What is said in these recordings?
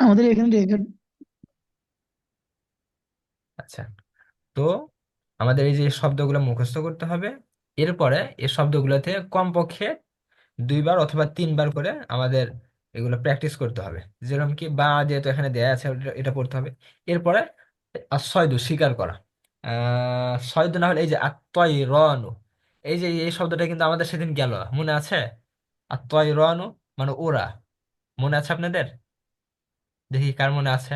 আমাদের এখানে রেকর্ড আচ্ছা তো আমাদের এই যে শব্দগুলো মুখস্থ করতে হবে। এরপরে এই শব্দগুলোতে কমপক্ষে দুইবার অথবা তিনবার করে আমাদের এগুলো প্র্যাকটিস করতে হবে। যেরকম কি বা যেহেতু এখানে দেয়া আছে এটা পড়তে হবে। এরপরে আর সয়দু স্বীকার করা। আহ সয়দু না হলে এই যে আত্মই রনু এই যে, এই শব্দটা কিন্তু আমাদের সেদিন গেল। মনে আছে? আত্মই রনু মানে ওরা। মনে আছে আপনাদের? দেখি কার মনে আছে?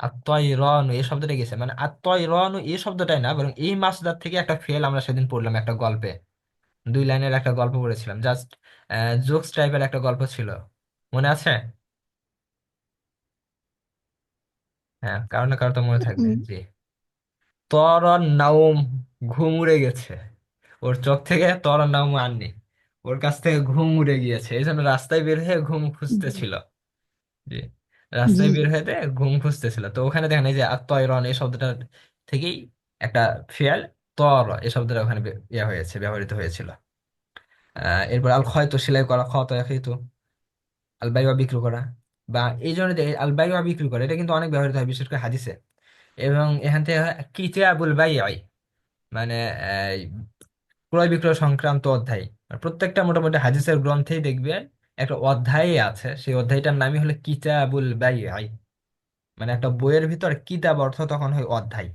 আত্মই রনু এই শব্দটা গেছে। মানে আত্মই রনু এই শব্দটাই না বরং এই মাসদার থেকে একটা ফেল আমরা সেদিন পড়লাম একটা গল্পে। দুই লাইনের একটা গল্প পড়েছিলাম। জাস্ট জোকস টাইপের একটা গল্প ছিল। মনে আছে? হ্যাঁ কারও না কারও তো মনে থাকবে। জি। তর নাউম ঘুম উড়ে গেছে। ওর চোখ থেকে তর নাউম আননি। ওর কাছ থেকে ঘুম উড়ে গিয়েছে। এই জন্য রাস্তায় বের হয়ে ঘুম খুঁজতেছিল। জি। জি। রাস্তায় বের হয়ে ঘুম খুঁজতেছিল। তো ওখানে দেখেন এই যে আত্ময়রন এই শব্দটা থেকেই একটা ফেয়াল তর এই শব্দটা ওখানে বে- ইয়ে হয়েছে ব্যবহৃত হয়েছিল। আহ এরপর আল খয়তো সেলাই করা খত তো আল বাইওয়া বিক্রি করা বা এই জন্য যে আল বাইওয়া বিক্রি করা এটা কিন্তু অনেক ব্যবহৃত হয় বিশেষ করে হাদিসে। এবং এখান থেকে হয় কিতাবুল বাইআই মানে এই ক্রয় বিক্রয় সংক্রান্ত অধ্যায়। আর প্রত্যেকটা মোটামুটি হাদিসের গ্রন্থেই দেখবেন একটা অধ্যায় আছে, সেই অধ্যায়টার নামই হলো কিতাবুল বাইআই মানে একটা বইয়ের ভিতর কিতাব অর্থ তখন হয় অধ্যায়।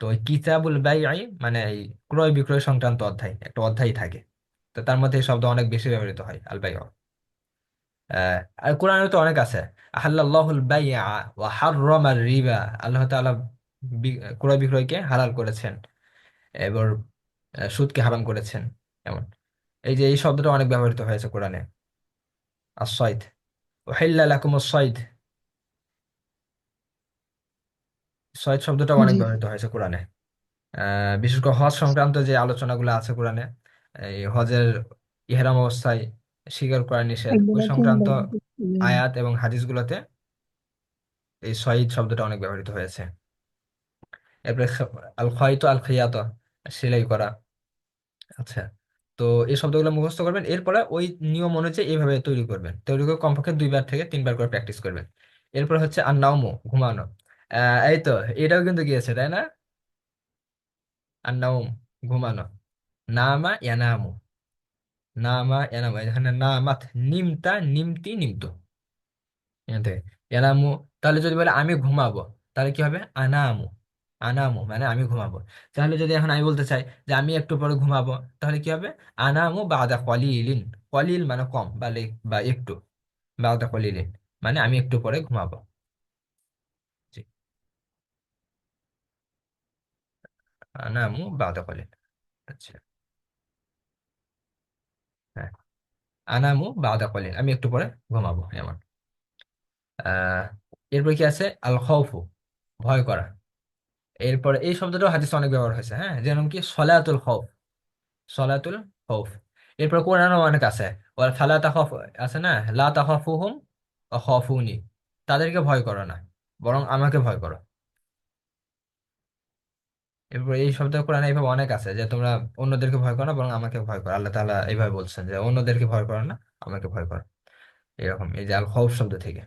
তো ওই কিতাবুল বাইআই মানে এই ক্রয় বিক্রয় সংক্রান্ত অধ্যায়, একটা অধ্যায় থাকে। তো তার মধ্যে এই শব্দ অনেক বেশি ব্যবহৃত হয়, আল বাইআ আর কোরআনে তো অনেক আছে আহাল্লাহুল বাইআ ওয়া হাররামার রিবা, আল্লাহ তাআলা ক্রয় বিক্রয়কে হালাল করেছেন এবার সুদকে হারাম করেছেন, এমন। এই যে এই শব্দটা অনেক ব্যবহৃত হয়েছে কোরআনে। আসয়দ ওহিল্লা লাকুমুস সয়দ সয়দ শব্দটা অনেক জি। ব্যবহৃত হয়েছে কোরআনে। আহ, বিশেষ করে হজ সংক্রান্ত যে আলোচনাগুলো আছে কোরআনে এই হজের ইহরাম অবস্থায় স্বীকার করা নিষেধ। ওই সংক্রান্ত। আয়াত এবং হাদিসগুলোতে এই সয়িদ শব্দটা অনেক ব্যবহৃত হয়েছে। এরপরে আল খয়তো আল খিয়াত সেলাই করা। আচ্ছা। তো এই শব্দগুলো মুখস্থ করবেন। এরপরে ওই নিয়ম অনুযায়ী এইভাবে তৈরি করবেন। তৈরি করে কমপক্ষে দুইবার থেকে তিনবার করে প্র্যাকটিস করবেন। এরপর হচ্ছে, আর নাওমো ঘুমানো। এই তো, এটাও কিন্তু গিয়েছে, তাই না? আর নাওম ঘুমানো। নামা ইয়ানামু। নামা ইয়ানামু। এখানে নামাত, নিমতা, নিমতি, নিমতো। ইয়ানামু, তাহলে যদি বলে আমি ঘুমাবো, তাহলে কি হবে? আনামু। আনামু মানে আমি ঘুমাবো। তাহলে যদি এখন আমি বলতে চাই যে আমি একটু পরে ঘুমাবো, তাহলে কি হবে? আনামু বাদা কলিলিন, কলিল মানে কম বা বা একটু। বাদা কলিলিন মানে আমি একটু পরে ঘুমাবো। আনামু বাদা কলিল আচ্ছা। হ্যাঁ আনামু বাদা কলিল আমি একটু পরে ঘুমাবো, এমন। আহ, এরপর কি আছে? আল খৌফু ভয় করা। এরপরে এই শব্দটাও হাদিসে অনেক ব্যবহার হয়েছে হ্যাঁ? যেরকম কি সলাতুল খৌফ। সলাতুল খৌফ। এরপর কোরআনও অনেক আছে। ওয়াল ফালা তাখাফ আছে না? লা তাখাফুহুম খাফুনি। তাদেরকে ভয় করো না, বরং আমাকে ভয় করো। এরপর এই শব্দ কোরআনে এইভাবে অনেক আছে যে তোমরা অন্যদেরকে ভয় করো না, বরং আমাকে ভয় করো। আল্লাহ তাআলা এইভাবে বলছেন যে অন্যদেরকে ভয় করো না, আমাকে ভয় করো। এরকম, এই যে আল খৌফ শব্দ থেকে।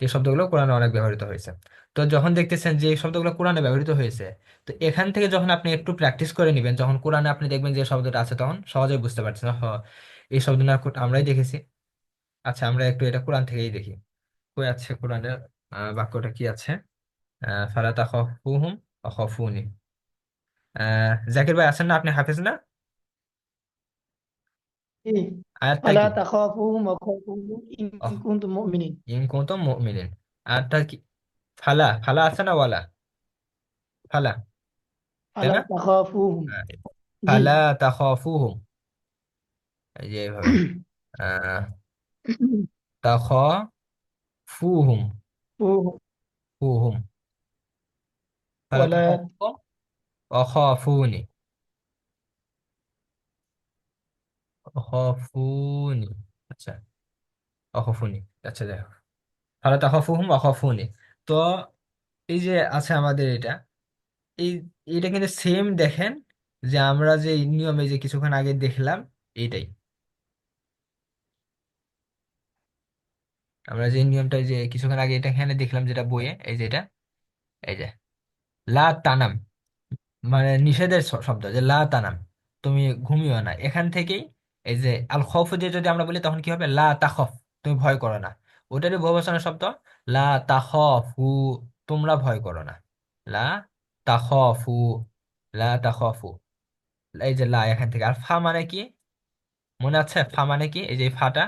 এই শব্দগুলো কোরআনে অনেক ব্যবহৃত হয়েছে। তো যখন দেখতেছেন যে এই শব্দগুলো কোরআনে ব্যবহৃত হয়েছে তো এখান থেকে যখন আপনি একটু প্র্যাকটিস করে নেবেন যখন কোরআনে আপনি দেখবেন যে শব্দটা আছে তখন সহজেই বুঝতে পারছেন হ এই শব্দ না আমরাই দেখেছি। আচ্ছা আমরা একটু এটা কোরআন থেকেই দেখি। কই আছে কোরআনের বাক্যটা কি আছে? ফালা তাখাফুহুম ওয়া খাফুনি আহ, জাকির ভাই আছেন না? আপনি হাফেজ না? আয়াতটা ফালা কি তাখাফুহুম ওয়া খাফুহুম ইন অহ কুনতুম মুমিনিন ইন কুনতুম মুমিনিন আয়াতটা কি ফালা ফালা আছে না ওয়ালা ফালা তাই ফালা না তাখাফুহুম হ্যাঁ। জি ফালা তাখাফুহুম এই যে এইভাবে আহ তাখাফুহুম ফুহুম ফুহুম ফালা ওয়ালা তাখাফুহুম ওয়া খাফুনি ওয়া খাফুনি আচ্ছা ওয়া খাফুনি আচ্ছা হোক ফালা তাখাফুহুম ওয়া তো এই যে আছে আমাদের এটা, এই এটা কিন্তু সেম দেখেন যে আমরা যে নিয়মে যে কিছুক্ষণ আগে দেখলাম এইটাই। আমরা যে নিয়মটা যে কিছুক্ষণ আগে এটা এখানে দেখলাম যেটা বইয়ে, এই যে এটা, এই যে, লা তানাম মানে নিষেধের শব্দ যে লা তানাম, তুমি ঘুমিও না। এখান থেকেই এই যে আল খৌফ দিয়ে যদি আমরা বলি, তখন কি হবে? লা তাখফ, তুমি ভয় করো না। ওটারই বহুবচনের শব্দ? লা তাখফু, তোমরা ভয় করো না। লা তাখফু লা তাখফু। এই যে লা এখান থেকে। আর ফা মানে কি? মনে আছে? ফা মানে কি? এই যে ফাটা।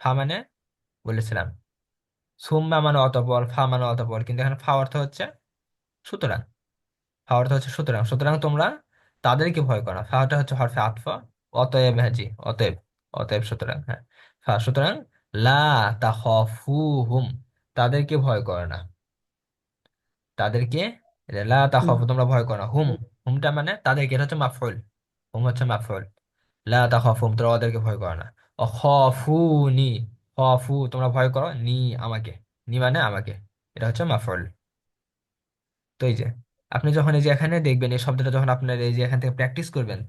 ফা মানে বলেছিলাম। সুম্মা মানে অতঃপর, ফা মানে অতঃপর। কিন্তু এখানে ফা অর্থ হচ্ছে সুতরাং। ফা অর্থ হচ্ছে সুতরাং। সুতরাং তোমরা তাদেরকে ভয় করো। ফাটা হচ্ছে হরফে আতফা, অতএব হাজি অতএব অতএব সুতরাং হ্যাঁ। ফা সুতরাং, লা তাখাফুহুম, তাদেরকে ভয় করো না। তাদেরকে লা তাখাফু, তোমরা ভয় করো না। হুম, হুমটা মানে তাদেরকে, এটা হচ্ছে মাফউল। হুম হচ্ছে মাফউল। লা তাখাফুম তোমরা ওদেরকে ভয় করো না। অখাফুনি, খাফু, তোমরা ভয় করো নি আমাকে। নি মানে আমাকে। এটা হচ্ছে মাফউল। তো এই যে আপনি যখন এই যে এখানে দেখবেন এই শব্দটা যখন আপনার এই যে এখান থেকে প্র্যাকটিস করবেন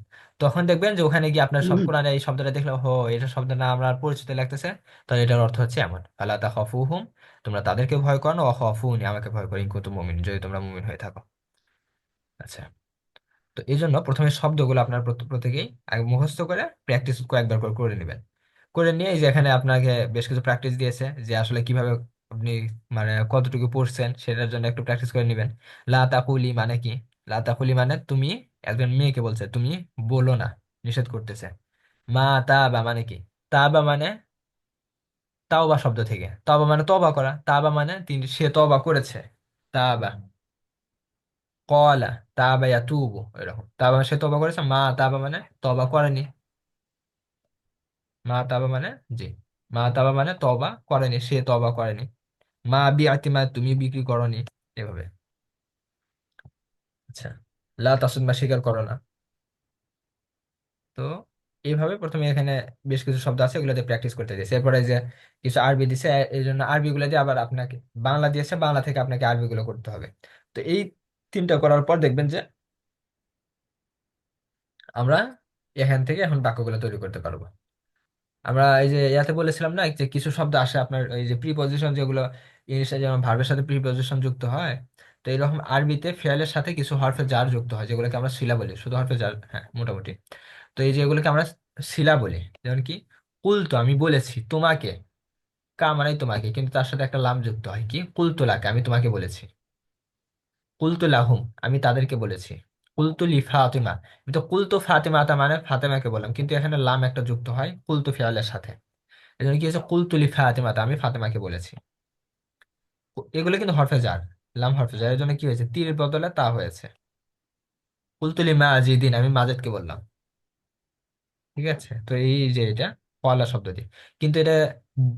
তখন দেখবেন যে ওখানে গিয়ে আপনার সব হুম কোরআনে এই শব্দটা দেখলে হো এটা শব্দ না আমরা পরিচিত লাগতেছে। তাহলে এটার অর্থ হচ্ছে এমন আল্লাহ তাখাফুহুম তোমরা তাদেরকে ভয় করো না অখাফুনি আমাকে ভয় করো ইন কুনতুম মুমিন যদি তোমরা মুমিন হয়ে থাকো। আচ্ছা তো এই জন্য প্রথমে শব্দগুলো আপনার প্রত- প্রত্যেকেই আগে মুখস্থ করে প্র্যাকটিস কয়েকবার করে করে নেবেন। করে নিয়ে এই যে এখানে আপনাকে বেশ কিছু প্র্যাকটিস দিয়েছে যে আসলে কীভাবে আপনি মানে কতটুকু পড়ছেন সেটার জন্য একটু প্র্যাকটিস করে নেবেন। লা তাকুলি মানে কি? লা তাকুলি মানে তুমি একজন মেয়েকে বলছে, তুমি বলো না, নিষেধ করতেছে। মা তাবা মানে কি? তাবা মানে তাওবা শব্দ থেকে। তাওবা মানে তওবা করা। তাবা মানে তিনি সে তওবা করেছে। তাবা। কলা, তাবা ইয়াতুবু, এরকম। তাবা মানে সে তওবা করেছে, মা তাবা মানে তওবা করেনি। মা তাবা মানে জি। মা তাবা মানে তওবা করেনি, সে তওবা করেনি। মা বিআতি মানে তুমি বিক্রি করনি। এভাবে। আচ্ছা লা তাসুদ মা, স্বীকার করো না। তো এইভাবে প্রথমে এখানে বেশ কিছু শব্দ আছে এগুলোতে প্র্যাকটিস করতে দিয়েছে। এরপরে যে কিছু আরবি দিছে এই জন্য আরবি গুলো দিয়ে আবার আপনাকে, বাংলা দিয়েছে, বাংলা থেকে আপনাকে আরবি গুলো করতে হবে। তো এই তিনটা করার পর দেখবেন যে আমরা এখান থেকে এখন বাক্যগুলো তৈরি করতে পারব। আমরা এই যে ইয়াতে বলেছিলাম না, যে কিছু শব্দ আসে আপনার এই যে প্রিপজিশন যেগুলো ইংলিশে যেমন ভার্বের সাথে প্রিপজিশন যুক্ত হয়, তো এরকম আরবিতে ফেয়ালের সাথে কিছু হরফে জার যুক্ত হয়, যেগুলোকে আমরা শিলা বলি। শুধু হরফে জার হ্যাঁ মোটামুটি। তো এই যেগুলোকে আমরা শিলা বলি, যেমন কি কুল তো আমি বলেছি তোমাকে। কা মানে তোমাকে, কিন্তু তার সাথে একটা লাম যুক্ত হয় কি কুলতুলাকে আমি তোমাকে বলেছি। কুলতু লাহুম, আমি তাদেরকে বলেছি। কুলতু লি ফাতিমা। আমি তো কুলতু ফাতিমা তা মানে ফাতেমাকে বললাম, কিন্তু এখানে লাম একটা যুক্ত হয় কুলতু ফিয়ালের সাথে। এই জন্য কি হয়েছে? কুলতুলি তা আমি ফাতেমাকে বলেছি। এগুলো কিন্তু হরফে জার লাম হরফে জার এর জন্য কি হয়েছে? তীরের বদলে তা হয়েছে। কুলতুলি মাজিদিন, আমি মাজেদকে বললাম। ঠিক আছে? তো এই যে এটা, কলা শব্দ দিয়ে। কিন্তু এটা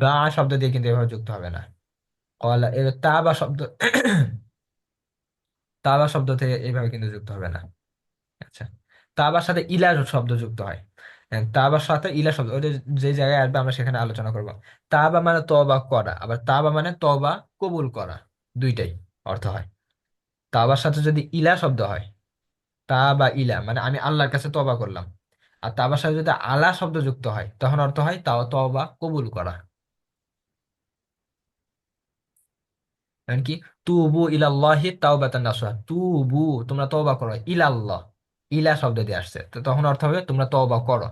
বা শব্দ দিয়ে কিন্তু এভাবে যুক্ত হবে না। কলা এর তা বা শব্দ তা বা শব্দ থেকে এইভাবে কিন্তু যুক্ত হবে না। আচ্ছা তাবার সাথে ইলা শব্দ যুক্ত হ্যাঁ, তাবার সাথে ইলা শব্দ ওই যে জায়গায় আসবে আমরা সেখানে আলোচনা করব। তাবা মানে তবা করা আবার তাবা মানে তবা কবুল করা দুইটাই অর্থ হয়। তাবার সাথে যদি ইলা শব্দ হয় তা বা ইলা মানে আমি আল্লাহর কাছে তবা করলাম। আর তাবার সাথে যদি আলা শব্দ যুক্ত হয় তখন অর্থ হয় তাও তবা কবুল করা। কারণ কি? তুবু ইলাল্লাহি তাওবাতান নাসুহা। তুবু তোমরা তওবা করো। ইলাল্লাহ ইলা শব্দ দিয়ে আসছে। তো তখন অর্থ হবে তোমরা তওবা করো।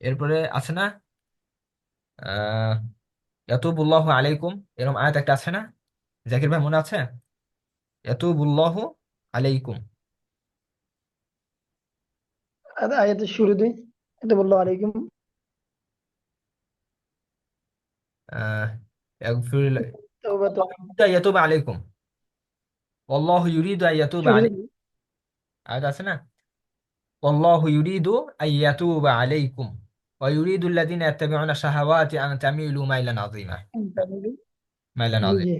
এরপরে আছে না ইয়াতুবুল্লাহু আলাইকুম এরকম আয়াত একটা আছে না? জাকির ভাই মনে আছে? ইয়াতুবুল্লাহু আলাইকুম। আয়াতের শুরুতে আলাইকুম। আহ توبة ইয়াতুব আলাইকুম আল্লাহু ইউরিদু আন ইয়াতুবা شروط আলাইকুম আয়াত আছে না আল্লাহু ইউরিদু আন ইয়াতুবা আলাইকুম ওয়া ইউরিদু আল্লাযিনা ইয়াত্তাবিউনা শাহাওয়াতি আন তামিলু মাইলান আযীমা মাইলান जी আযীমা जी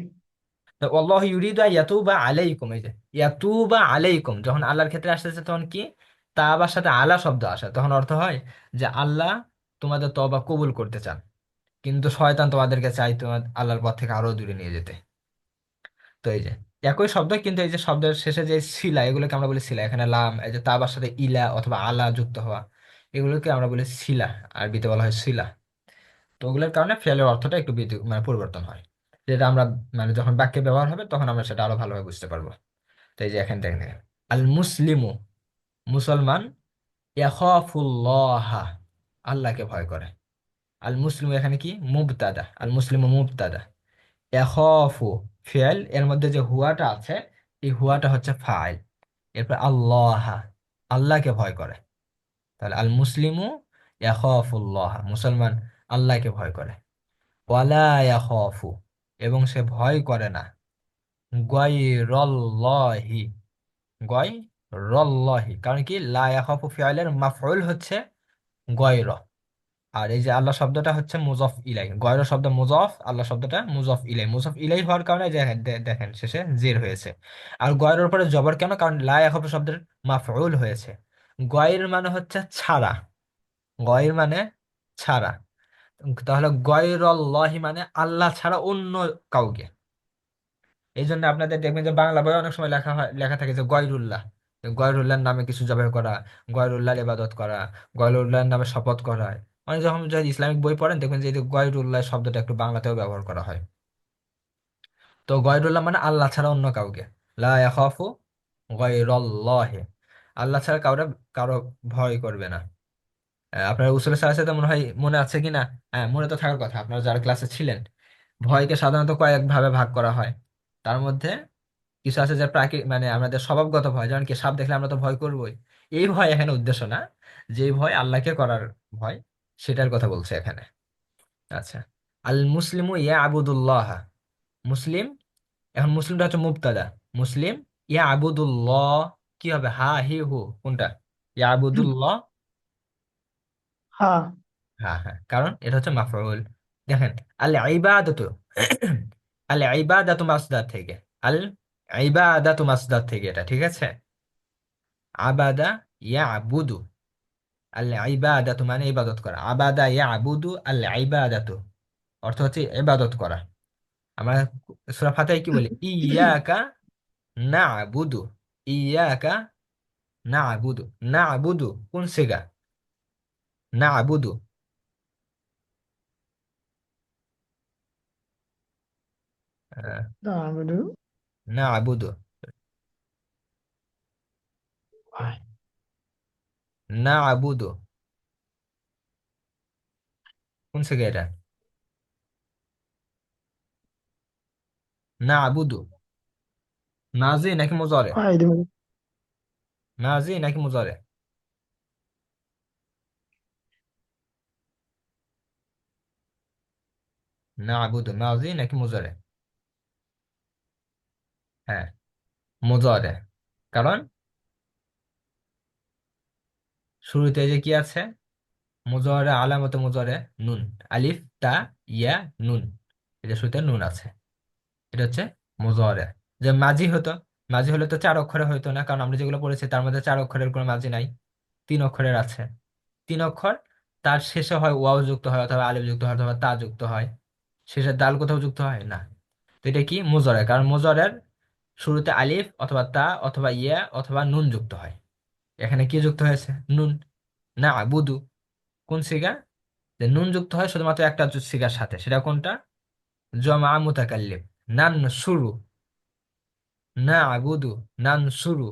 তো আল্লাহ ইউরিদু আন ইয়াতুবা আলাইকুম এই যে ইয়াতুবা আলাইকুম যখন আল্লাহর ক্ষেত্রে আসতেছে তখন কি তাবার সাথে আলা শব্দ আসে তখন অর্থ হয় যে আল্লাহ তোমাদের তওবা কবুল করতে চান কিন্তু শয়তান তোমাদেরকে চাই তোমার আল্লাহর পথ থেকে আরও দূরে নিয়ে যেতে। তো এই যে, একই শব্দ, কিন্তু এই যে শব্দের শেষে যে শিলা, এগুলোকে আমরা বলি শিলা। এখানে লাম, এই যে তাবার সাথে ইলা অথবা আলা যুক্ত হওয়া, এগুলোকে আমরা বলি শিলা, আরবিতে বলা হয় শিলা। তো ওগুলোর কারণে ফেলের অর্থটা একটু মানে পরিবর্তন হয়। যেটা আমরা মানে যখন বাক্যে ব্যবহার হবে, তখন আমরা সেটা আরও ভালোভাবে বুঝতে পারব। তো এই যে এখান থেকে আল মুসলিমু মুসলমান, ইয়াখাফুল্লাহ, আল্লাহকে ভয় করে। আল মুসলিম এখানে কি? মুবতাদা আল মুসলিম মুবতাদা। ইয়াখাফু ফিআল, এর মধ্যে যে হুয়াটা আছে, এই হুয়াটা হচ্ছে ফাইল। এরপর আল্লাহ, আল্লাহকে ভয় করে। তাহলে আল মুসলিমু ইয়াখাফুল্লাহ মুসলমান আল্লাহকে ভয় করে। ওয়ালা ইয়াখাফু এবং সে ভয় করে না। গায়রাল্লাহি গায়রাল্লাহি। কারণ কি? লা ইয়াখাফু মাফউল হচ্ছে গয়র। আর এই যে আল্লাহ শব্দটা হচ্ছে মুজফ ইলাই। গয়র শব্দ মুজফ, আল্লাহ শব্দটা মুজফ ইলাই। মুজফ ইলাই হওয়ার কারণে দেখেন শেষে জের হয়েছে। আর গয়রের উপরে জবর কেন? কারণ লা ইয়াখাফু শব্দের মাফউল হয়েছে। গয়ের মানে হচ্ছে ছাড়া। গয়ের মানে ছাড়া। তাহলে গয়রল্লাহি মানে আল্লাহ ছাড়া অন্য কাউকে। এই জন্য আপনাদের দেখবেন যে বাংলা বই অনেক সময় লেখা হয়, লেখা থাকে যে গয়রুল্লাহ। গয়রুল্লাহর নামে কিছু জবাই করা, গয়রুল্লাহর ইবাদত করা, গয়রুল্লাহর নামে শপথ করা। মানে যখন যদি ইসলামিক বই পড়েন, দেখবেন যে গয়রুল্লাহ শব্দটা একটু বাংলাতেও ব্যবহার করা হয়। তো গয়রুল্লাহ মানে আল্লাহ ছাড়া অন্য কাউকে। লা গয়রল্লাহি। আল্লাহ ছাড়া কাউরে, কারও ভয় করবে না। আপনার উসুলের সাথে সাথে মনে হয়, মনে আছে কি না হ্যাঁ মনে তো থাকার কথা। আপনারা যারা ক্লাসে ছিলেন, ভয়কে সাধারণত কয়েক ভাবে ভাগ করা হয়। তার মধ্যে কিছু আছে যে প্রাকৃতিক মানে আমাদের স্বভাবগত ভয়। যেমন কি সাপ দেখলে আমরা তো ভয় করবোই। এই ভয় এখানে উদ্দেশ্য না। যে ভয় আল্লাহকে করার ভয়। সেটার কথা বলছে এখানে। আচ্ছা। আল মুসলিমু ইয়া আবুদুল্লাহ মুসলিম? এখন মুসলিমটা হচ্ছে মুবতাদা। মুসলিম? ইয়া আবুদুল্লাহ কি হবে? হা হি হু কোনটা? ইয়া আবুদুল্লাহ হ্যাঁ হ্যাঁ হ্যাঁ কারণ এটা হচ্ছে মাফউল। দেখেন আল ইবাদাতু আল ইবাদাতু মাসদার থেকে। আল ইবাদাতু মাসদার থেকে এটা ঠিক আছে? আবাদা ইয়াবুদু। আল ইবাদাতু মানে ইবাদত করা আবাদা ইয়াবুদু আল ইবাদাতু অর্থ হচ্ছে ইবাদত করা আমরা সূরা ফাতিহায় কি বলি ইয়াকা না'বুদু ইয়াকা না'বুদু না'বুদু কোন সিগা না'বুদু আহ, না'বুদু না'বুদু না'বুদু কোন সিগা এটা না'বুদু মাজি নাকি মুজারে ফাইল মাজি নাকি মুজারে না'বুদু মাজি নাকি মুজারে হ্যাঁ মুজারে কারণ শুরুতে যে কি আছে? মুজারে আলামত মুজারে নুন। আলিফ, তা, ইয়া, নুন। এটা শুরুতে নুন আছে। এটা হচ্ছে মুজারে যে মাঝি হতো, মাঝি হলে তো চার অক্ষরে হইতো না, কারণ আমরা যেগুলো পড়েছি তার মধ্যে চার অক্ষরের কোনো মাঝি নাই, তিন অক্ষরের আছে। তিন অক্ষর, তার শেষে হয় ওয়াও যুক্ত হয় অথবা আলিফ যুক্ত হয় অথবা তা যুক্ত হয়। শেষে দাল কোথাও যুক্ত হয়? না। তো এটা কি? মুজরে কারণ মুজরের শুরুতে আলিফ অথবা তা অথবা ইয়া অথবা নুন যুক্ত হয়। এখানে কি যুক্ত হয়েছে? নুন। না বুদু কোন সিগা যে নুন যুক্ত হয় শুধুমাত্র একটা সিগার সাথে। সেটা কোনটা? জমা মুতাকাল্লিম। নান সুরু না আবুদু নান শুরু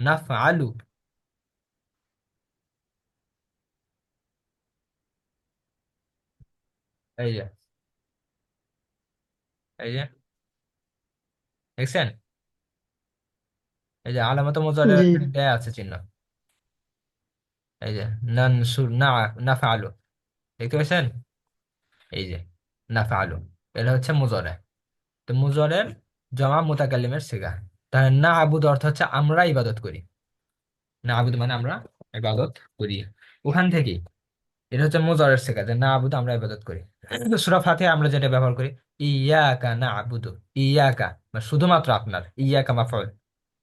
নাফআলু। এই যে। এই যে। দেখছেন? এই যে আলামত দেয়া আছে চিহ্ন। এই যে নান শুর না নাফআলু। দেখতে পাচ্ছেন? এই যে, নাফআলু। এটা হচ্ছে মুজারে। তো মুজারের জমা মুতাকাল্লিমের সিগা। তাহলে না আবুদ অর্থ হচ্ছে আমরা ইবাদত করি। না আবুদ মানে আমরা ইবাদত করি। ওখান থেকেই এটা হচ্ছে মুজারের সিগা, যে না আবুদ আমরা ইবাদত করি। সূরা ফাতিহা আমরা যেটা ব্যবহার করি, ইয়াকা না আবুদু ইয়াকা মানে শুধুমাত্র আপনার, ইয়াকা মাফউল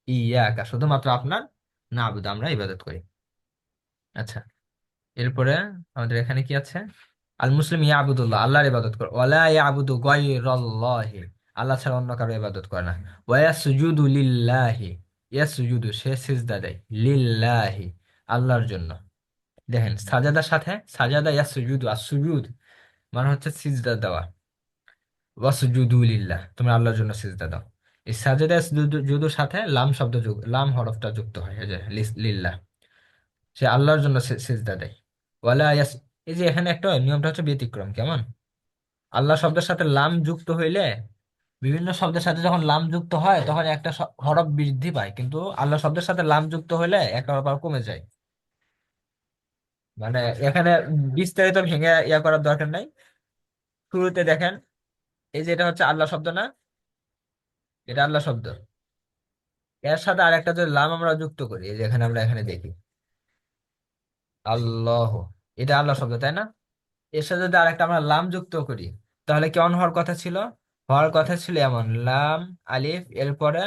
ইয়াকা শুধুমাত্র আপনার না আবুদ আমরা ইবাদত করি। আচ্ছা এরপরে আমাদের এখানে কি আছে? আল মুসলিম ইয়াবুদুল্লাহ, আল্লাহর ইবাদত করে। ওয়ালা ইয়াবুদু গায়রাল্লাহি, আল্লাহ ছাড়া অন্য কারও ইবাদত করে না। ওয়া ইয়াসজুদু লিল্লাহি, ইয়াসজুদু, সে সিজদা দেয় লিল্লাহি, আল্লাহর জন্য। দেখেন, সাজাদার সাথে সাজাদা ইয়াসজুদু, আর সুজুদ মানে হচ্ছে সিজদা দেওয়া। ওয়াসজুদু লিল্লাহ, তোমরা আল্লাহর জন্য সিজদা দাও। এই সাজেদা জুদুর সাথে লাম শব্দ যুগ লাম হরফটা যুক্ত হয় লিল্লাহ। সে আল্লাহর জন্য সি- সিজদা দেয়। ওয়ালা ইয়াস এই যে এখানে একটা নিয়মটা হচ্ছে ব্যতিক্রম কেমন? আল্লাহ শব্দের সাথে লাম যুক্ত হইলে বিভিন্ন শব্দের সাথে যখন লাম যুক্ত হয় তখন একটা শ- হরফ বৃদ্ধি পায় কিন্তু আল্লাহ শব্দের সাথে লাম যুক্ত হইলে একটা হরফ কমে যায়। মানে এখানে বিস্তারিত ভেঙে ইয়া করার দরকার নাই। শুরুতে দেখেন এই যে এটা হচ্ছে আল্লাহ শব্দ না? এটা আল্লাহ শব্দ। এর সাথে আরেকটা যদি লাম আমরা যুক্ত করি এই যে এখানে আমরা এখানে দেখি। আল্লাহ। এটা আল্লাহ শব্দ, তাই না? এর সাথে যদি আরেকটা আমরা লাম যুক্ত করি, তাহলে কেমন হওয়ার কথা ছিল? হওয়ার কথা ছিল এমন, লাম, আলিফ, এরপরে,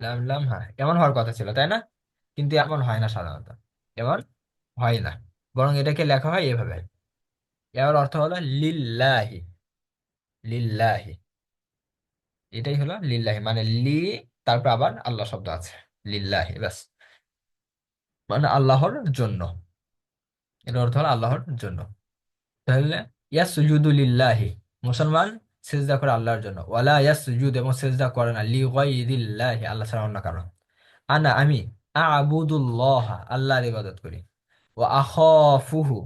লাম লাম হ্যাঁ এমন হওয়ার কথা ছিল, তাই না? কিন্তু এমন হয় না সাধারণত, এমন হয় না, বরং এটাকে লেখা হয় এভাবে। এর অর্থ হলো লিল্লাহি লিল্লাহি। এটাই হলো লিল্লাহি মানে লি, তারপর আবার আল্লাহ শব্দ আছে, লিল্লাহি, ব্যাস। মানে আল্লাহর জন্য। এর অর্থ হলো আল্লাহর জন্য। তাহলে ইয়াসজুদু লিল্লাহি, মুসলমান সিজদা করে আল্লাহর জন্য। ওয়ালা ইয়াসজুদ এবং সিজদা করে না লি গায়রিল্লাহি আল্লাহ ছাড়া অন্য কারণ আনা আমি আবুদুল্লাহ, আল্লাহর ইবাদত করি। ও আখাফুহু,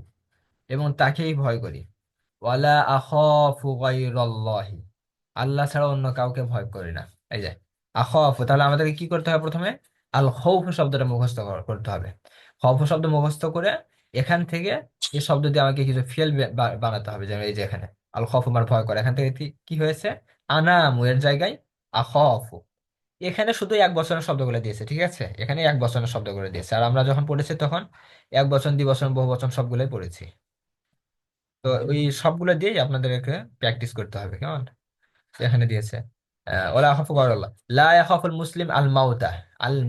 এবং তাকেই ভয় করি। ওয়ালা আখাফু গায়রাল্লাহি, আল্লাহ ছাড়া অন্য কাউকে ভয় করি না। এই যে, আখাফু, তাহলে আমাদেরকে কি করতে হবে প্রথমে? আল খৌফ শব্দটা মুখস্থ করতে হবে। খৌফ শব্দ মুখস্থ করে এখান থেকে এই শব্দ দিয়ে আমাকে কিছু ফিল বানাতে হবে, যেমন এই যে এখানে। আল খৌফ আমার ভয় করে। এখান থেকে কি- হয়েছে? আনামু, এর জায়গায় আখাফু। এখানে শুধু এক বছরের শব্দগুলো দিয়েছে, ঠিক আছে? এখানে এক বছরের শব্দগুলো দিয়েছে। আর আমরা যখন পড়েছি তখন এক বচন দ্বিবচন বহু বচন সবগুলোই পড়েছি। তো ওই সবগুলো দিয়েই আপনাদেরকে প্র্যাকটিস করতে হবে, কেমন? এখানে দিয়েছে। ওলা আখাফু গায়রাল্লাহ। লা মুসলিম আল মাউতা। আল